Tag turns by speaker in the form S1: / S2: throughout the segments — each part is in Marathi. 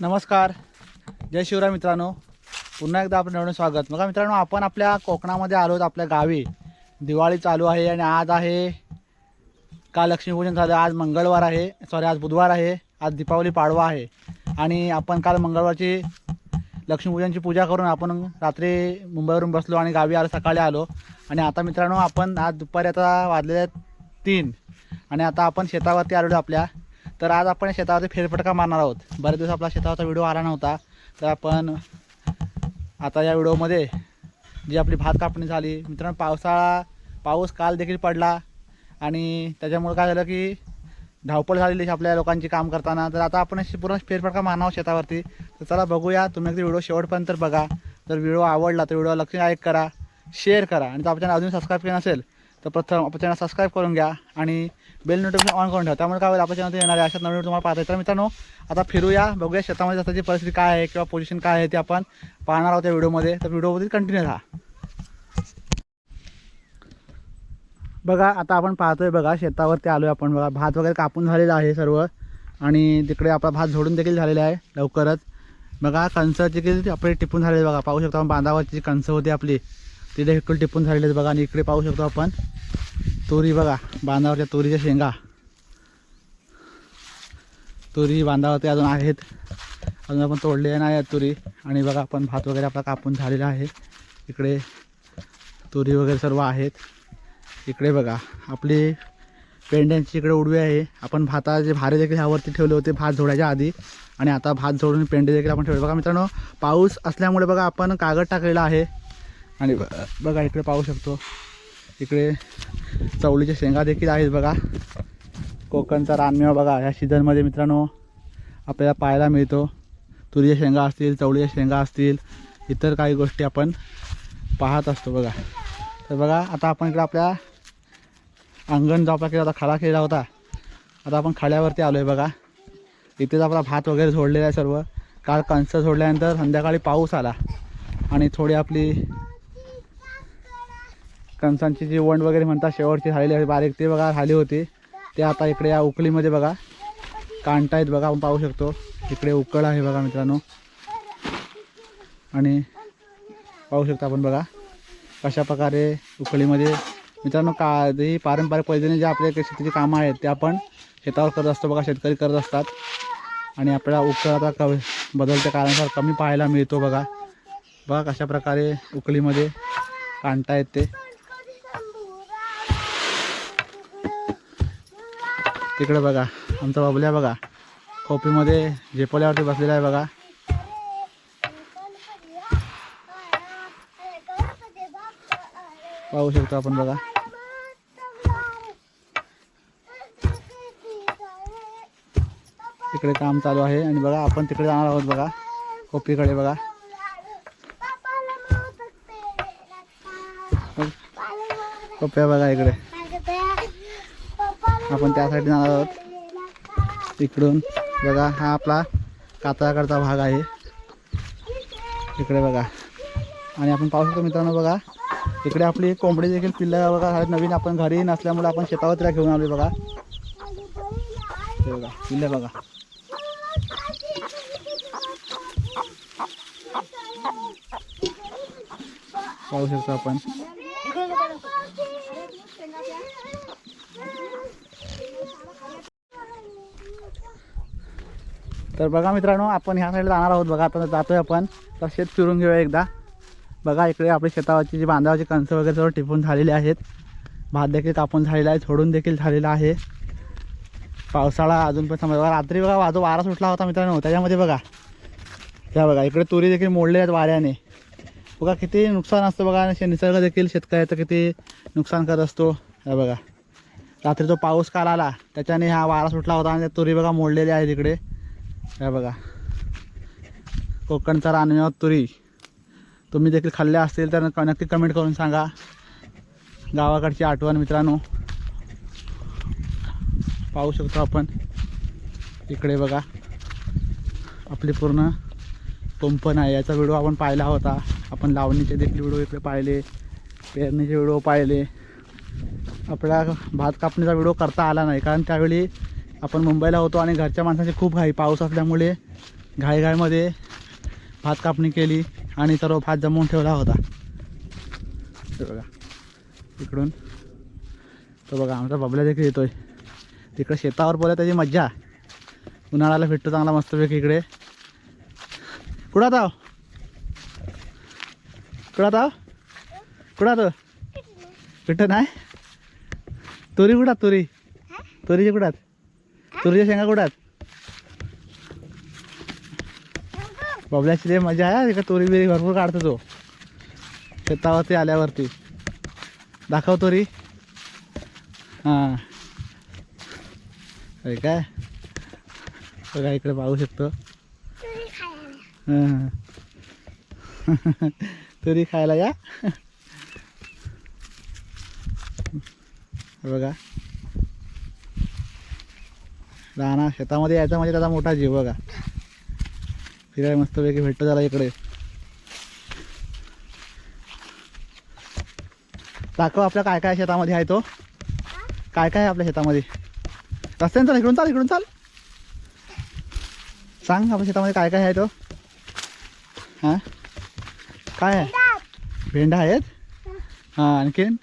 S1: नमस्कार. जय शिवराय मित्रांनो. पुन्हा एकदा आपलं नवीन स्वागत. बघा मित्रांनो आपण आपल्या कोकणामध्ये आलो आहोत आपल्या गावी. दिवाळी चालू आहे आणि आज आहे काल लक्ष्मीपूजन झालं आज मंगळवार आहे सॉरी आज बुधवार आहे आज दीपावली पाडवा आहे. आणि आपण काल मंगळवारची लक्ष्मीपूजनची पूजा करून आपण रात्री मुंबईवरून बसलो आणि गावी आलो सकाळी आलो. आणि आता मित्रांनो आपण आज दुपारी आता वाजलेले आहेत तीन. आणि आता आपण शेतावरती आलो आपल्या. तर आज आपण शेतावरती फेरफटका मारणार आहोत. बरेच दिवस आपला शेतावरचा व्हिडिओ आला नव्हता. तर आपण आता या व्हिडिओमध्ये जी आपली भात कापणी झाली मित्रांनो पावसाळा पाऊस काल देखील पडला आणि त्याच्यामुळे काय झालं की धावपळ झालेली आपल्या लोकांची काम करताना. तर आता आपण पूर्ण फेरफटका मारणार आहोत शेतावरती. तर चला बघूया. तुम्ही एकदा व्हिडिओ शेवटपर्यंत तर बघा. जर व्हिडिओ आवडला तर व्हिडिओ लक्ष ऐक करा शेअर करा आणि जर आपण अजून सबस्क्राईब केलं नसेल तर प्रथम आपल्या चॅनल सबस्क्राईब करून घ्या आणि बेल नोटिफिकेशन ऑन करून ठेवा. त्यामुळे काय होईल आपल्या चॅनल येणार आहे अशा नवीन तुम्हाला पाहता तर मित्रांनो आता फिरूया बघूया शेतामध्ये आताची परिस्थिती काय आहे किंवा पोझिशन काय आहे ते आपण पाहणार आहोत त्या व्हिडिओमध्ये. तर व्हिडिओमध्ये कंटिन्यू राहा. बघा आता आपण पाहतोय बघा शेतावरती आलो आहे आपण बघा. भात वगैरे कापून झालेला आहे सर्व. आणि तिकडे आपला भात झोडून देखील झालेला आहे लवकरच. बघा कणसं देखील आपले टिपून झालेले बघा. पाहू शकतो आपण बांधावरची कणसं होती आपली. ते देखील टिपून झालेले आहेत बघा. आणि इकडे पाहू शकतो आपण. तुरी बघा. बांधावरच्या तुरीच्या शेंगा. तुरी बांधावरती अजून आहेत. अजून आपण तोडले नाही आहेत तुरी. आणि बघा आपण भात वगैरे आपला कापून झालेला आहे. इकडे तुरी वगैरे सर्व आहेत. इकडे बघा. आपली पेंड्यांची इकडे उडवी आहे. आपण भाताचे भारे देखील ह्यावरती ठेवले होते भात झोडायच्या आधी. आणि आता भात झोडून पेंडे देखील आपण ठेवले. बघा मित्रांनो पाऊस असल्यामुळे बघा आपण कागद टाकलेला आहे. आणि ब- बघा इकडे पाहू शकतो. इकडे चवळीच्या शेंगा देखील आहेत बघा. कोकणचा रानमेवा बघा ह्या सीझनमध्ये मित्रांनो आपल्याला पाहायला मिळतो. तुरीच्या शेंगा असतील चवळीच्या शेंगा असतील इतर काही गोष्टी आपण पाहत असतो बघा. तर बघा आता आपण इकडे आपल्या अंगण जो आपला केला होता केला होता आता आपण खाड्यावरती आलो आहे बघा. इथेच आपला भात वगैरे झोडलेला आहे सर्व. काल कणसं झोडल्यानंतर संध्याकाळी पाऊस आला आणि थोडी आपली कणसांची जी वंड वगैरे म्हणतात शेवटची झालेली आहे बारीक ते बघा झाली होती. ते आता इकडे या उकळीमध्ये बघा. कांटायत बघा आपण पाहू शकतो. इकडे उकळ आहे बघा मित्रांनो. आणि पाहू शकता आपण बघा कशा प्रकारे उकळीमध्ये मित्रांनो का ही पारंपरिक पद्धतीने जे आपले शेतीची कामं आहेत ते आपण शेतावर करत असतो बघा शेतकरी करत असतात. आणि आपल्याला उकळ आता क बदलत्या काळानुसार कमी पाहायला मिळतो बघा. बघा कशा प्रकारे उकळीमध्ये कांटा येते तिकडे बघा, आमचा बाबल्या बघा. खोपीमध्ये झेपल्यावरती बसलेला आहे बघा. पाहू शकतो तिकडे काम चालू आहे आणि बघा आहोत बघा. खोपीकडे बघा. खोप्या बघा इकडे. आपण त्यासाठी जाणार आहोत. इकडून बघा हा आपला कातळाकडचा भाग आहे. इकडे बघा. आणि आपण पाहू शकतो मित्रांनो बघा. इकडे आपली कोंबडी देखील पिल्ला बघा. नवीन आपण घरी नसल्यामुळे आपण शेतावर तिला घेऊन आलो बघा. हे बघा पिल्लं बघा. पाहू शकतो आपण. तर बघा मित्रांनो आपण ह्या साईडला जाणार आहोत. बघा आता जातोय आपण. तर शेत फिरून घेऊया एकदा. बघा इकडे आपली शेतावरची जी बांधावरची कणसं वगैरे सर्व टिपून झालेली आहेत. भात देखील कापून झालेला आहे सोडून देखील झालेला आहे. पावसाळा अजून पण समज बघा रात्री बघा वाजो वारा सुटला होता मित्रांनो. त्याच्यामध्ये बघा. त्या बघा इकडे तुरी देखील मोडले आहेत वाऱ्याने. बघा किती नुकसान असतं बघा. आणि शे- निसर्ग देखील शेतकऱ्याचं किती नुकसान करत असतो. हे बघा. रात्री जो पाऊस काल आला. त्याच्याने हा वारा सुटला होता आणि त्या तुरी बघा मोडलेल्या आहेत इकडे. हे बघा. कोकणचा रानव्या तुरी. तुम्ही देखील खाल्ल्या असतील तर नक्की कमेंट करून सांगा. गावाकडची आठवण मित्रांनो. पाहू शकतो आपण. इकडे बघा. आपली पूर्ण कुंपण आहे. याचा व्हिडिओ आपण पाहिला होता. आपण लावणीचे देखील व्हिडिओ इकडे पाहिले. पेरणीचे व्हिडिओ पाहिले. आपल्या भात कापणीचा व्हिडिओ करता आला नाही. कारण त्यावेळी आपण मुंबईला होतो आणि घरच्या माणसाची खूप घाई. पाऊस असल्यामुळे घाईघाईमध्ये भात कापणी केली आणि सर्व भात जमवून ठेवला होता. ते बघा. इकडून. तो बघा आमचा बबल्या देखील येतोय. तिकडे शेतावर बोला त्याची मज्जा. उन्हाळ्याला भेटतो चांगला मस्तपैकी इकडे. कुठं आता? कुठं आता? कुठं आता? कुठं नाही? तुरी कुठात तुरी. तुरीची कुठात तुरीच्या शेंगा कुठात बबल्याची लय मजा आहे. का तुरी बिरी भरपूर काढतो तो. शेतावरती आल्यावरती. दाखव तुरी. हां काय? बघा इकडे पाहू शकतो. हां. तुरी खायला या. बघा. राहणार शेतामध्ये यायचा म्हणजे त्याचा मोठा जीव बघा. फिरायला मस्तपैकी भेटतो त्याला इकडे. दाखव आपल्या काय काय शेतामध्ये आहे तो. काय काय आहे आपल्या शेतामध्ये? रस्त्याने चाल इकडून चाल इकडून चाल. सांग आपल्या शेतामध्ये काय काय आहे तो. हां? काय आहे? भेंडा. आहेत? हां. आणखीन?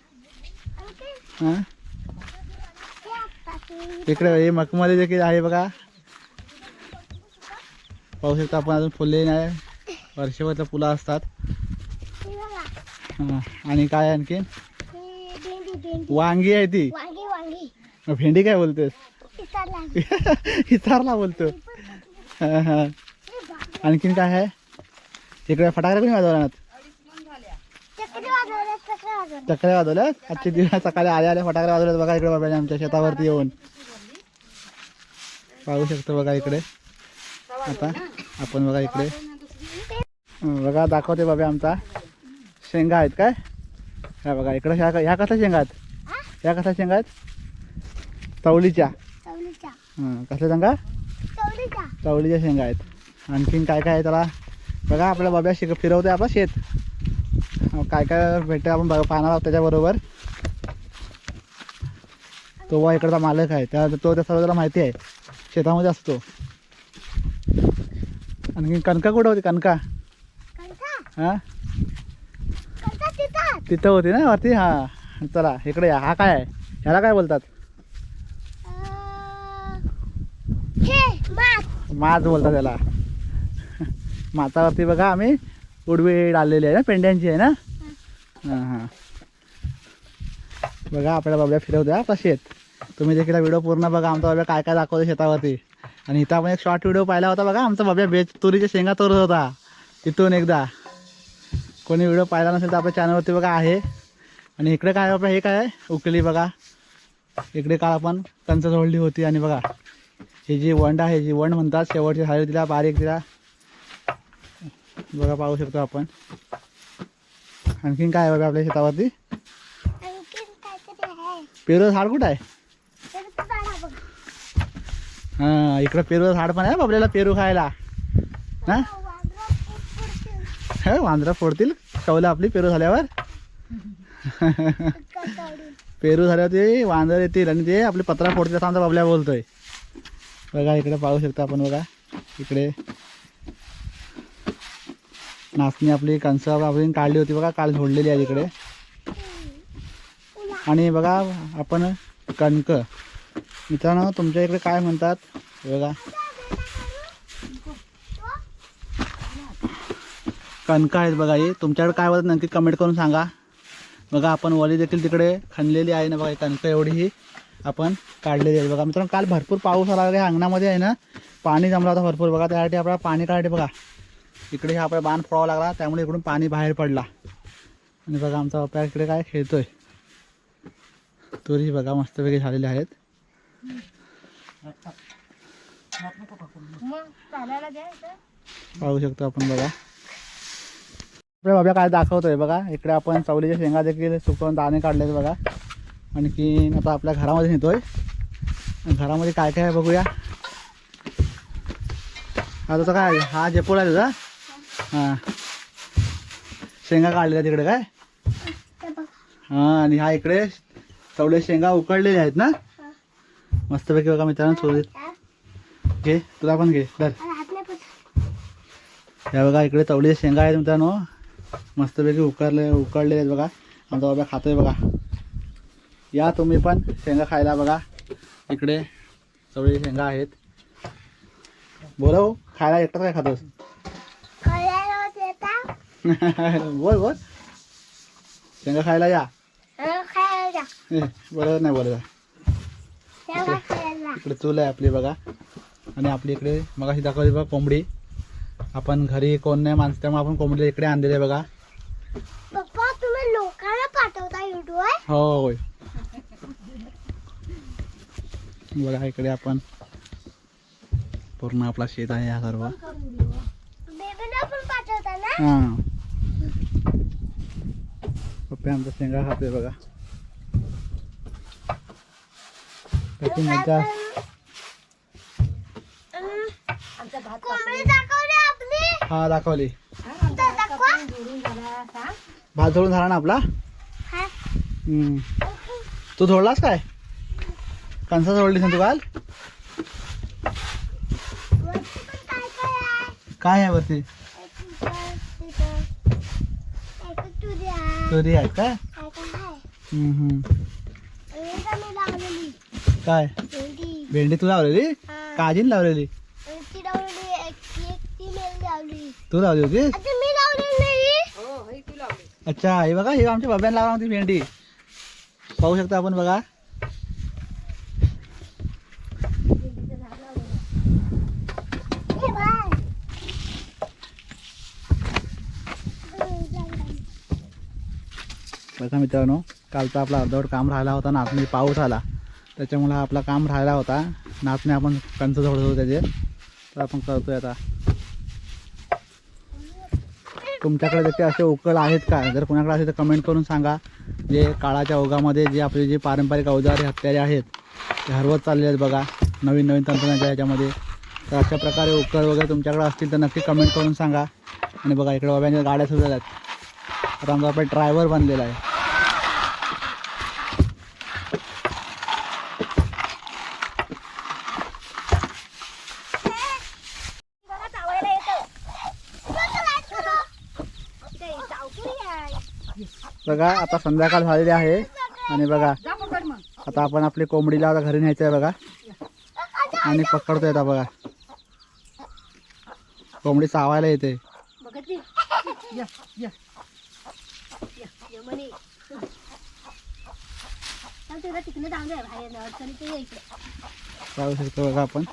S1: हां? इकडे हे मकमध्ये देखील आहे बघा. पाहू शकता आपण अजून फुलले नाही. वर्षभर फुलं असतात. आणि काय आणखीन? वांगी आहे ती. भेंडी काय बोलतेस?
S2: विचारला
S1: बोलतो. आणखीन काय आहे? इकडे फटाकडे कोणी वाजवणार. चकड्या वाजवल्यात. आजचे दिवस सकाळी आल्या आल्या फटाकडे वाजवल्यात बघा इकडे बाबा आमच्या शेतावरती येऊन. पाहू शकतो बघा इकडे. आता आपण बघा इकडे. बघा दाखवते बाबा आमचा. शेंगा आहेत काय? ह्या बघा इकडे ह्या ह्या कसल्या शेंगा आहेत? ह्या कसल्या शेंगा आहेत? चवळीच्या
S2: चवलीच्या
S1: हं, कसल्या शेंगा?
S2: चवलीच्या
S1: चवळीच्या शेंगा आहेत. आणखीन काय काय आहे त्याला? बघा आपल्या बाब्या शिक फिरवतोय आपला शेत. काय काय भेटतं आपण बघ- पाहणार आहोत त्याच्याबरोबर. तो बा इकडचा मालक आहे. त्या तो त्या सर्व त्याला माहिती आहे. शेतामध्ये असतो. आणखी कणका कुठं होती? कणका. हां?
S2: तिथं.
S1: होती ना वरती? हां. चला इकडे या. हा काय आहे? ह्याला काय बोलतात? माच बोलतात त्याला मातावरती बघा आम्ही. उडवी डाललेली आहे ना पेंड्यांची आहे ना? हां. हां बघा आपल्याला बाबड्या फिरवत्या. आपला शेत तुम्ही देखील व्हिडिओ पूर्ण बघा. आमचा बाब्या काय काय दाखवतो शेतावरती. आणि इथं आपण एक शॉर्ट व्हिडिओ पाहिला होता बघा. आमचा बाब्या बेच तुरीच्या शेंगा तोरत होता. तिथून एकदा. कोणी व्हिडिओ पाहिला नसेल तर आपल्या चॅनलवरती बघा आहे. आणि इकडे काय बाबा हे काय? आहे उकली बघा. इकडे काल आपण कंच जोडली होती आणि बघा. ही जी वंड आहे जी वंड म्हणतात शेवटची झाली तिला बारीक तिला बघा पाहू शकतो आपण. आणखीन काय आहे बघा आपल्या शेतावरती? पेरूचं झाड कुठं आहे? हा इकडं पेरूचं झाड पण आहे बाबल्याला पेरू खायला. हा?
S2: वांद्रा
S1: हे फोडतील. कवलं आपली पेरू झाल्यावर. पेरू झाल्यावर ते वांदर येतील आणि ते आपले पत्रा फोडतील असं आमचा बाबल्या बोलतोय. बघा इकडे पाहू शकता आपण बघा. इकडे. नाचणी आपली कणसं आपण काढली होती बघा काल झोडलेली आहे इकडे. आणि बघा आपण कणक मित्रांनो तुमच्या इकडे काय म्हणतात? बघा. कणक आहेत बघा ही. तुमच्याकडे काय बोलतात नक्की कमेंट करून सांगा. बघा आपण वली देखील तिकडे खणलेली आहे ना बघा कणक एवढी ही आपण काढलेली आहे बघा मित्रांनो काल भरपूर पाऊस आला. बघा अंगणामध्ये आहे ना पाणी जमला होता भरपूर. बघा त्यासाठी आपल्याला पाणी काढते बघा. इकडे हा आपला बांध फोडावा लागला त्यामुळे इकडून पाणी बाहेर पडला. आणि बघा आमचा बाप्पा इकडे काय खेळतोय. तुरी बघा मस्तपैकी झालेले आहेत. पाहू शकतो आपण बघा. बाबा काय दाखवतोय बघा. इकडे आपण चवलीच्या शेंगा देखील सुकवून दाणे काढलेत बघा. आणखी आता आपल्या घरामध्ये नेतोय. घरामध्ये काय काय आहे बघूया. आता तो काय हा जेपोळ आहे तुझा? हां. शेंगा काढलेल्या तिकडे काय. हां आणि हा इकडे चवले शेंगा उकडलेल्या आहेत ना. मस्तपैकी बघा मित्रांनो
S2: हा.
S1: घे तुला पण घे
S2: पण.
S1: या बघा इकडे चवळीच्या शेंगा आहेत मित्रांनो. मस्तपैकी उकडले उकडलेले आहेत बघा. आमचा बाबा खातोय बघा. या तुम्ही पण शेंगा खायला बघा. इकडे चवळीच्या शेंगा आहेत. बोला हो खायला एकटाच काय खातोस? बोल बोल. शेंगा खायला या. ए, बरोबर नाही बोलत
S2: तेव्हा
S1: इकडे. चूल आहे आपली बघा. आणि आपली इकडे मग अशी दाखवली बघा कोंबडी. आपण घरी कोण नाही माणसं त्यामुळे आपण कोंबडी इकडे आणलेली आहे बघा.
S2: पप्पा तुम्ही लोकांना पाठवता युट्यूबवर
S1: हो होय. बघा इकडे आपण पूर्ण आपला शेत आहे हा सर्व.
S2: बेबीला पण पाठवता ना?
S1: हां. पप्पा आमचा शेंगा खातोय बघा.
S2: कोंबडी दाखवली आपली.
S1: हा दाखवली.
S2: तर दाखवा.
S1: भात झोडून झाला ना आपला?
S2: हा.
S1: हम्म. तू झोडलास काय? कणसा झोडलीस ना तू काल?
S2: वरती पण काय काय आहे?
S1: काय आहे वरती?
S2: एक तिथं, एक तुरी आहे.
S1: तुरी आहेत काय
S2: काय काय आहे?
S1: हम्म, हम्म.
S2: आणि इथं मी लावलेली
S1: काय?
S2: भेंडी.
S1: भेंडी तू लावलेली?
S2: हा.
S1: काजीन लावलेली?
S2: ती लावलेली एक एक ती मेल लावली.
S1: तू लावली होती? अच्छा हे बघा हे आमच्या बाब्याने लावला होती भेंडी. पाहू शकता आपण बघा.
S2: हे.
S1: बघा मित्रांनो कालचा आपला अर्धवट काम राहिला होता नाचणी पाऊस आला. त्याच्यामुळे आपला काम राहिला होता. नाचणे आपण कंच झोडत होतो त्याचे. तर आपण करतोय आता. तुमच्याकडे त्याचे असे उकळ आहेत का? जर कोणाकडे असेल तर कमेंट करून सांगा. जे काळाच्या ओघामध्ये जे आपले जे पारंपरिक अवजारे हत्यारे आहेत ते हरवत चालले आहेत बघा. नवीन नवीन तंत्रज्ञानाच्या ह्याच्यामध्ये. तर अशा प्रकारे उकळ वगैरे तुमच्याकडे असतील तर नक्की कमेंट करून सांगा. आणि बघा इकडे बाबांच्या गाड्या सुद्धा आहेत आता आमचा ड्रायव्हर बनलेला आहे
S2: बघा, चावायला येतं. इथे चावकुरी आहे.
S1: बघा आता संध्याकाळ झालेली आहे. आणि बघा आता आपण आपली कोंबडीला आता घरी न्यायचं आहे बघा. आणि पकडतोय आता बघा. कोंबडी चावायला येते.
S2: तिकडे
S1: पाहू शकतो बघा आपण.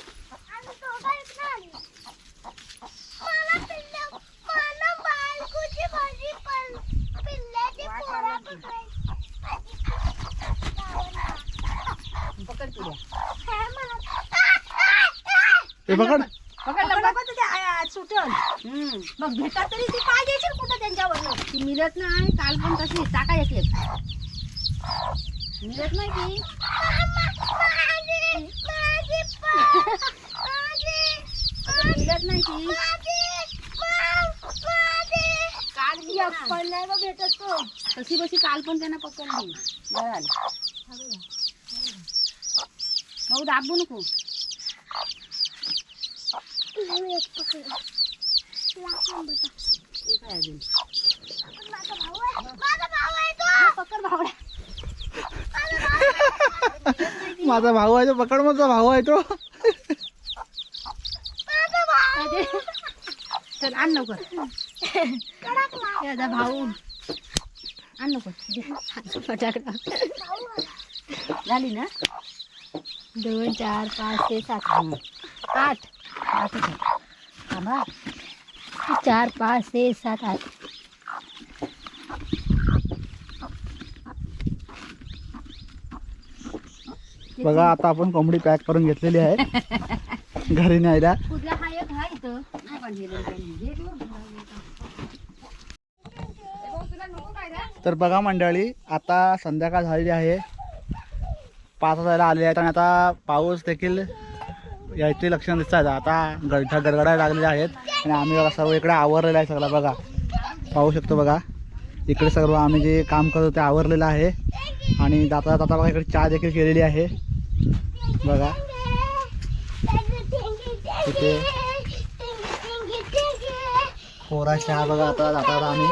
S1: पकड
S3: सुटल. मग भेटा तरी ती काय देशील कुठं त्यांच्यावर ती मिळत नाही काल पण तशी टाका एक मिळत नाही
S2: माझी-
S3: मिळत नाही ती
S2: माझी- मा- माझी.
S3: काल मी पण नाही बघ भेटत तो तशी बशी काल पण त्यांना पकडली गळाल भाऊ दाबू नको
S2: एक
S3: आहे अजून
S2: माझा भाऊ आहे. तो.
S3: पकड
S1: माझा भाऊ आहे तो पकड माझा भाऊ आहे तो
S2: माझा भाऊ.
S3: काय ते? चल आण लवकर. याचा भाऊ. आण फटाकडा झाली ना?
S2: दोन चार पाच छे सात.
S3: आठ. आठ. थांबा.
S2: चार पाच छे सात आठ.
S1: बघा आता आपण कोंबडी पॅक करून घेतलेली आहे. घरी न्यायला
S3: कुठला हा एक हा इथं हा पण हे दोन पाहिजे. हे दोन.
S1: तर बघा मंडळी आता संध्याकाळ झालेली आहे. पाच वाजायला आलेले आहेत आणि आता पाऊस देखील याची लक्षणं दिसतात आता गडढ गडगडायला लागलेले आहेत आणि आम्ही बघा सर्व इकडे आवरलेलं आहे सगळं बघा. पाहू शकतो बघा. इकडे सर्व आम्ही जे काम करतो ते आवरलेलं आहे. आणि जाता जाता बघा इकडे चहा देखील केलेली आहे. बघा. तिथे कोरा चहा बघा आता जाता आम्ही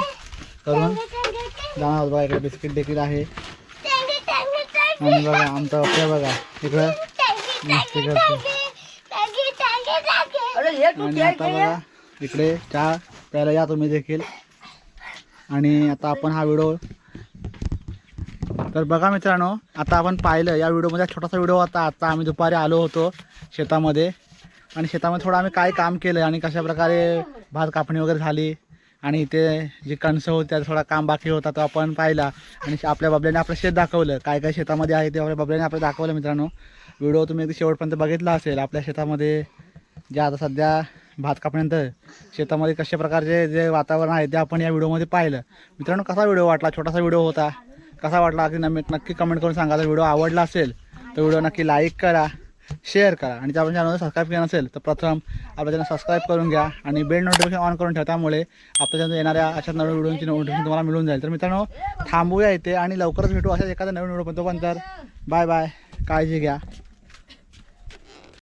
S1: करून. जाणार बघा इकडे बिस्किट देखील आहे. आणि बघा आमचा ओके बघा इकडं मस्ती करतो.
S3: अरे ये तू
S1: आणि आता बघा इकडे चहा प्यायला या तुम्ही देखील. आणि आता आपण हा व्हिडिओ तर बघा मित्रांनो आता आपण पाहिलं या व्हिडिओमध्ये छोटासा व्हिडिओ होता. आता आम्ही दुपारी आलो होतो शेतामध्ये. आणि शेतामध्ये थोडं आम्ही काय काम केलं आणि कशा प्रकारे भात कापणी वगैरे झाली. आणि इथे जी कणसं होती त्याचा थोडा काम बाकी होता तो आपण पाहिला. आणि आपल्या बाबल्याने आपलं शेत दाखवलं. काय काय शेतामध्ये आहे ते आपल्या बाबल्याने आपलं दाखवलं मित्रांनो. व्हिडिओ तुम्ही अगदी शेवटपर्यंत बघितला असेल. आपल्या शेतामध्ये जे आता सध्या भात कापण्यानंतर शेतामध्ये कशा प्रकारचे जे वातावरण आहे ते आपण या व्हिडिओमध्ये पाहिलं. मित्रांनो कसा व्हिडिओ वाटला? छोटासा व्हिडिओ होता. कसा वाटला? अगदी नम नक्की कमेंट करून सांगा. जर व्हिडिओ आवडला असेल तर व्हिडिओ नक्की लाईक करा. शेअर करा. आणि त्या चॅनलला सबस्क्राईब केलं नसेल तर प्रथम आपला चॅनल सबस्क्राईब करून घ्या आणि बेल नोटिफिकेशन ऑन करून ठेवा. त्यामुळे आपल्या चॅनल येणाऱ्या अशा नवीन व्हिडिओची नोटिफिकेशन तुम्हाला मिळून जाईल. तर मित्रांनो थांबूया इथे आणि लवकरच भेटू अशाच एखाद्या नवीन व्हिडिओ पण तोपर्यंत बाय बाय काळजी घ्या.